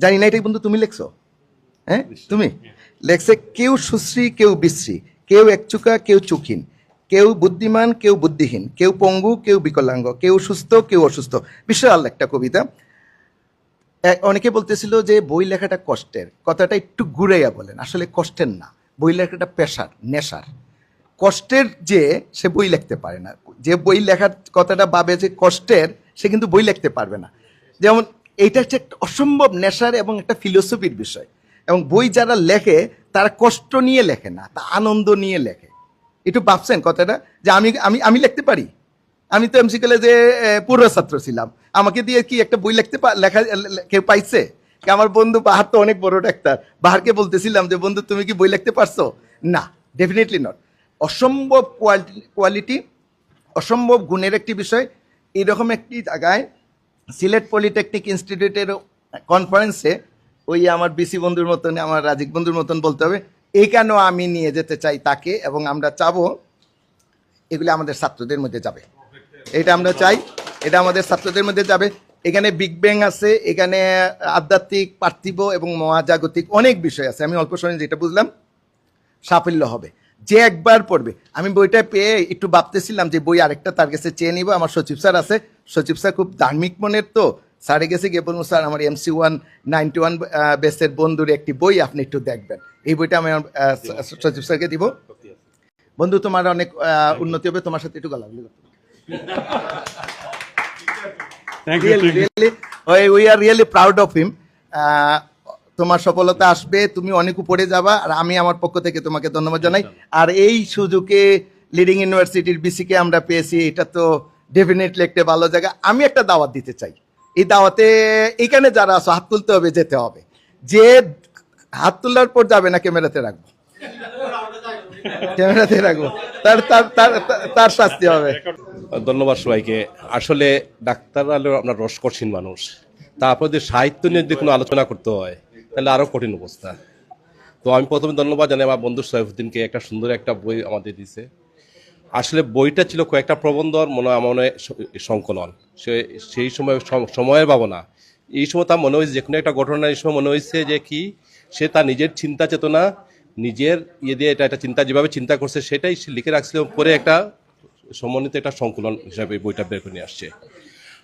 জানি না এটাই বন্ধু তুমি লেখছো। হ্যাঁ? তুমি? লেখছে কেউ সুশ্রী কেউ বিশ্রী। কেউ একচুকা কেউ চুকিন। কেউ বুদ্ধিমান কেউ বুদ্ধিহীন। কেউ পঙ্গু কেউ বিকলাঙ্গ। কেউ সুস্থ কেউ অসুস্থ। বিশাল একটা কবিতা। অনেকে বলতেছিল যে বই লেখাটা কষ্টের। কথাটা একটু ঘুরাইয়া বলেন। আসলে কষ্টের না। বই লেখাটা পেশার নেশার। কষ্টের যে সে বই লিখতে পারে না। যে বই লেখার কথাটা ভাবে যে কষ্টের সে কিন্তু বই লিখতে পারবে না। যেমন এইটা হচ্ছে একটা অসম্ভব নেশার এবং একটা ফিলোসফির বিষয়। এবং বই যারা লেখে, তারা কষ্ট নিয়ে লেখে না, তা আনন্দ নিয়ে লেখে। একটু ভাবছেন কথাটা? যে আমি আমি আমি লিখতে পারি? আমি তো এমসি কলেজে পূর্ব ছাত্র ছিলাম। আমাকে দিয়ে কি একটা বই লিখতে লেখা কেউ পাইছে? আমার বন্ধু বাহার তো অনেক বড় ডাক্তার। বাহারকে বলতেছিলাম যে, বন্ধু, তুমি কি বই লিখতে পারছ? না ডেফিনেটলি নট অসম্ভব কোয়ালিটি কোয়ালিটি অসম্ভব গুণের একটি বিষয়। এরকম একটি জায়গায় সিলেট পলিটেকনিক ইনস্টিটিউটের কনফারেন্সে ওই আমার বিসি বন্ধুর মতন, আমার রাজিক বন্ধুর মতন বলতে হবে এই কেন আমি নিয়ে যেতে চাই তাকে এবং আমরা চাবো, এগুলি আমাদের ছাত্রদের মধ্যে যাবে। এটা আমরা চাই, এটা আমাদের ছাত্রদের মধ্যে যাবে। এখানে বিগ ব্যাং আছে, এখানে আধ্যাত্মিক, পার্থিব এবং মহাজাগতিক অনেক বিষয় আছে। আমি অল্প সময় যেটা বুঝলাম, সাফল্য হবে। যে একবার পড়বে, আমি বইটা পেয়ে একটু ভাবতেছিলাম যে বই আরেকটা তার কাছে চেয়ে নিব, আমার সচিব স্যার আছে সচিব স্যার খুব ধার্মিক মনের তো। স্যারে গেছে গিয়ে বলুন স্যার আমার এমসি ওয়ান নাইনটি ওয়ান বেসের বন্ধুর একটি বই আপনি একটু দেখবেন। এই বইটা আমি সচিব স্যারকে দিব। বন্ধু তোমার অনেক উন্নতি হবে। তোমার সাথে একটু গলাগুলি করতে we are really proud of him. আহ, তোমার সফলতা আসবে তুমি অনেক উপরে যাবা আর আমি আমার পক্ষ থেকে তোমাকে ধন্যবাদ জানাই। আর এই সুযোগে লিডিং ইউনিভার্সিটির বিসিকে আমরা পেয়েছি এটা তো ডেফিনেটলি একটা ভালো জায়গা। আমি একটা দাওয়াত দিতে চাই। এই দাওয়াতে এখানে যারা আছো, হাত তুলতে হবে, যেতে হবে। যে হাত তোলার পর যাবে না, ক্যামেরাতে রাখব। ক্যামেরাতে রাখব। তার তার তার, তার- শাস্তি হবে। ধন্যবাদ সবাইকে। আসলে ডাক্তার হলো আপনার রসকঠিন মানুষ। তারপর যদি সাহিত্য নিয়ে যদি কোনো আলোচনা করতে হয়, তাহলে আরও কঠিন অবস্থা। তো আমি প্রথমে ধন্যবাদ জানাই আমার বন্ধু সৈফুদ্দিনকে। একটা সুন্দর একটা বই আমাদের দিছে আসলে বইটা ছিল কয়েকটা প্রবন্ধর, মনে মনে সংকলন। সে, সেই সময়, সম- সময়ের ভাবনা। এই সময় তার মনে হয়েছে যে কোনো একটা ঘটনা, এই সময় মনে হয়েছে যে কি, সে তার নিজের চিন্তা চেতনা, নিজের ইয়ে দিয়ে এটা একটা চিন্তা, যেভাবে চিন্তা করছে, সেটাই সে লিখে রাখছিল পরে একটা সমন্বিত একটা সংকলন হিসাবে বইটা বের করে নিয়ে আসছে।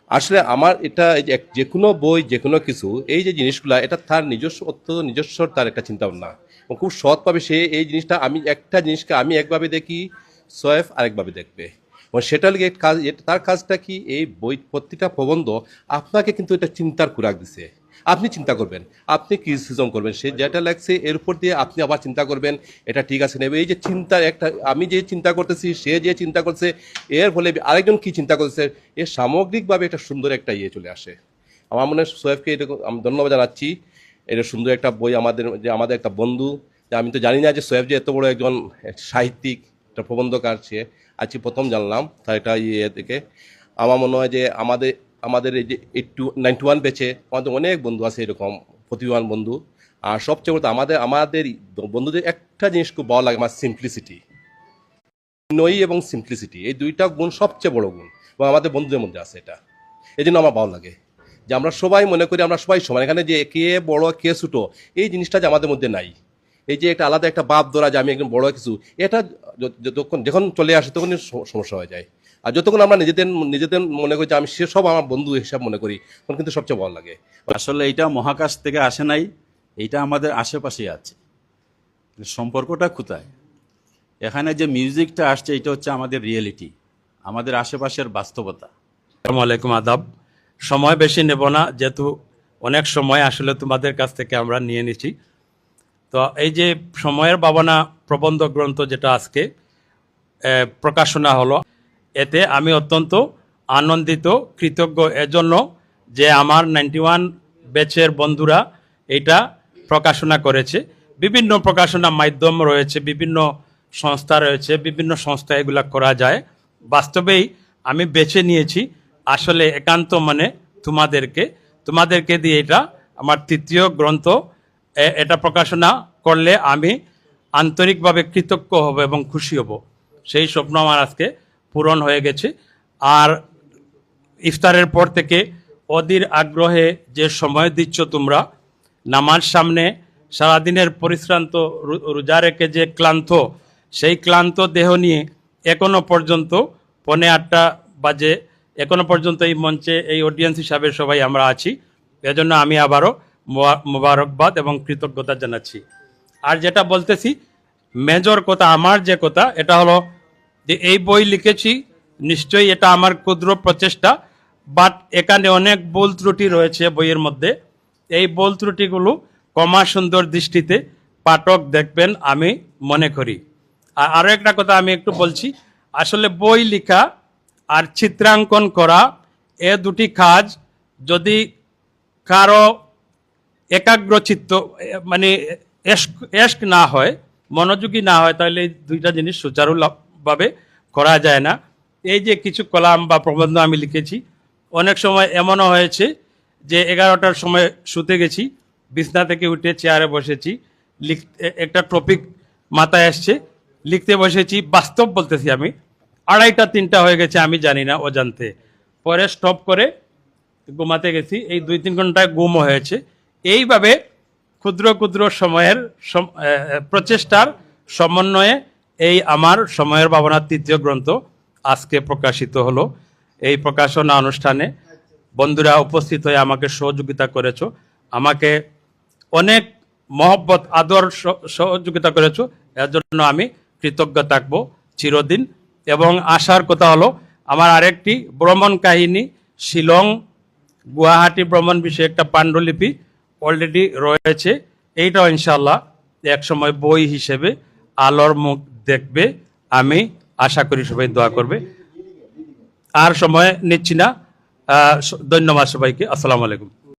আসলে আমার এটা যে কোনো বই যে কোনো কিছু, এই যে জিনিসগুলা, এটা তার নিজস্ব, অত্যন্ত নিজস্ব তার একটা চিন্তা ভাবনা খুব সৎভাবে সে এই জিনিসটা, আমি একটা জিনিসকে আমি একভাবে দেখি সোয়েফ আরেকভাবে দেখবে। এবং সেটা লিগে কাজ তার কাজটা কি? এই বই প্রতিটা প্রবন্ধ আপনাকে কিন্তু এটা চিন্তার খুরাক দিছে। আপনি চিন্তা করবেন। আপনি ক্রিটিসিজম করবেন। সে যেটা লাগছে এর উপর দিয়ে আপনি আবার চিন্তা করবেন, এটা ঠিক আছে নেবে। এই যে চিন্তার একটা আমি যে চিন্তা করতেছি, সে যে চিন্তা করছে, এর ফলে আরেকজন কি চিন্তা করছে এর সামগ্রিকভাবে একটা সুন্দর একটা ইয়ে চলে আসে। আমার মনে হয় সোয়েবকে এরকম আমি ধন্যবাদ জানাচ্ছি। এটা সুন্দর একটা বই আমাদের যে আমাদের একটা বন্ধু। আমি তো জানি না যে সোয়েব যে এত বড় একজন সাহিত্যিক। একটা প্রবন্ধকার সে। আজকে প্রথম জানলাম তার একটা ইয়ে থেকে। আমার মনে হয় যে আমাদের আমাদের এই যে এইটু নাইনটি ওয়ান বেচে আমাদের অনেক বন্ধু আছে এরকম প্রতিভান বন্ধু। আর সবচেয়ে বড় আমাদের আমাদের বন্ধুদের একটা জিনিস খুব ভালো লাগে, আমার সিম্পলিসিটি নই এবং সিম্পলিসিটি এই দুইটা গুণ সবচেয়ে বড় গুণ, এবং আমাদের বন্ধুদের মধ্যে আছে এটা। এই জন্য আমার ভালো লাগে যে আমরা সবাই মনে করি, আমরা সবাই সমান। এখানে যে কে বড়, কে ছোটো, এই জিনিসটা যে আমাদের মধ্যে নাই। এই যে একটা আলাদা একটা বাপ ধরা যে আমি একজন বড় কিছু এটা য- যতক্ষণ যখন চলে আসে তখনই সমস্যা হয়ে যায়। আর যতক্ষণ আমরা নিজেদের নিজেদের মনে করি যে আমি সে সব আমার বন্ধু হিসাব মনে করি তখন কিন্তু সবচেয়ে ভালো লাগে। আসলে এটা মহাকাশ থেকে আসে নাই এটা আমাদের আশেপাশেই আছে। সম্পর্কটা কোথায়? এখানে যে মিউজিকটা আসছে এটা হচ্ছে আমাদের রিয়েলিটি আমাদের আশেপাশের বাস্তবতা। আসসালামু আলাইকুম আদাব। সময় বেশি নেব না যেহেতু অনেক সময় আসলে তোমাদের কাছ থেকে আমরা নিয়ে নিচ্ছি। তো এই যে সময়ের ভাবনা প্রবন্ধ গ্রন্থ যেটা আজকে প্রকাশনা হলো, এতে আমি অত্যন্ত আনন্দিত, কৃতজ্ঞ এজন্য যে আমার নাইনটি ওয়ান ব্যাচের বন্ধুরা এটা প্রকাশনা করেছে। বিভিন্ন প্রকাশনা মাধ্যম রয়েছে, বিভিন্ন সংস্থা রয়েছে, বিভিন্ন সংস্থা এগুলা করা যায়। বাস্তবেই আমি বেছে নিয়েছি, আসলে একান্ত মানে তোমাদেরকে তোমাদেরকে দিয়ে এটা আমার তৃতীয় গ্রন্থ এটা প্রকাশনা করলে আমি আন্তরিকভাবে কৃতজ্ঞ হব এবং খুশি হব। সেই স্বপ্ন আমার আজকে পূরণ হয়ে গেছে। আর ইফতারের পর থেকে অধীর আগ্রহে যে সময় দিচ্ছ তোমরা, নামাজ সামনে সারাদিনের পরিশ্রান্ত রোজা রেখে যে ক্লান্ত, সেই ক্লান্ত দেহ নিয়ে এখনও পর্যন্ত পৌনে আটটা বাজে, এখনও পর্যন্ত এই মঞ্চে, এই অডিয়েন্স হিসাবে সবাই আমরা আছি। এজন্য আমি আবারও মোবারকবাদ এবং কৃতজ্ঞতা জানাচ্ছি। আর যেটা বলতেছি, মেজর কথা, আমার যে কথা, এটা হলো যে এই বই লিখেছি, নিশ্চয়ই এটা আমার ক্ষুদ্র প্রচেষ্টা, বাট এখানে অনেক ভুল ত্রুটি রয়েছে বইয়ের মধ্যে। এই ভুল ত্রুটিগুলো কমা সুন্দর দৃষ্টিতে পাঠক দেখবেন আমি মনে করি। আর আরও একটা কথা আমি একটু বলছি, আসলে বই লেখা আর চিত্রাঙ্কন করা, এ দুটি কাজ যদি কারও একাগ্রচিত্ত মানে এস্ক না হয়, মনোযোগী না হয়, তাহলে এই দুইটা জিনিস সুচারুভাবে করা যায় না। এই যে কিছু কলাম বা প্রবন্ধ আমি লিখেছি, অনেক সময় এমনও হয়েছে যে এগারোটার সময় শুতে গেছি, বিছনা থেকে উঠে চেয়ারে বসেছি, লিখ একটা টপিক মাথায় আসছে, লিখতে বসেছি, বাস্তব বলতেছি আমি, আড়াইটা, তিনটা হয়ে গেছে, আমি জানি না অজান্তে। পরে স্টপ করে ঘুমাতে গেছি, এই দুই, তিন ঘন্টায় গুম হয়েছে। এইভাবে ক্ষুদ্র ক্ষুদ্র সময়ের প্রচেষ্টার সমন্বয়ে এই আমার সময়ের ভাবনার তৃতীয় গ্রন্থ আজকে প্রকাশিত হলো। এই প্রকাশনা অনুষ্ঠানে বন্ধুরা উপস্থিত হয়ে আমাকে সহযোগিতা করেছ। আমাকে অনেক মহব্বত, আদর সহ- সহযোগিতা করেছ। এর জন্য আমি কৃতজ্ঞ থাকব চিরদিন। এবং আসার কথা হলো, আমার আরেকটি ভ্রমণ কাহিনী, শিলং গুয়াহাটি ভ্রমণ বিষয়ে একটা পাণ্ডুলিপি অলরেডি রয়েছে। এইটাও ইনশাল্লাহ এক সময় বই হিসেবে আলোর মুখ দেখবে। আমি আশা করি সবাই দোয়া করবে। আর সময় নিচ্ছি না। ধন্যবাদ সবাইকে। আসসালামু আলাইকুম।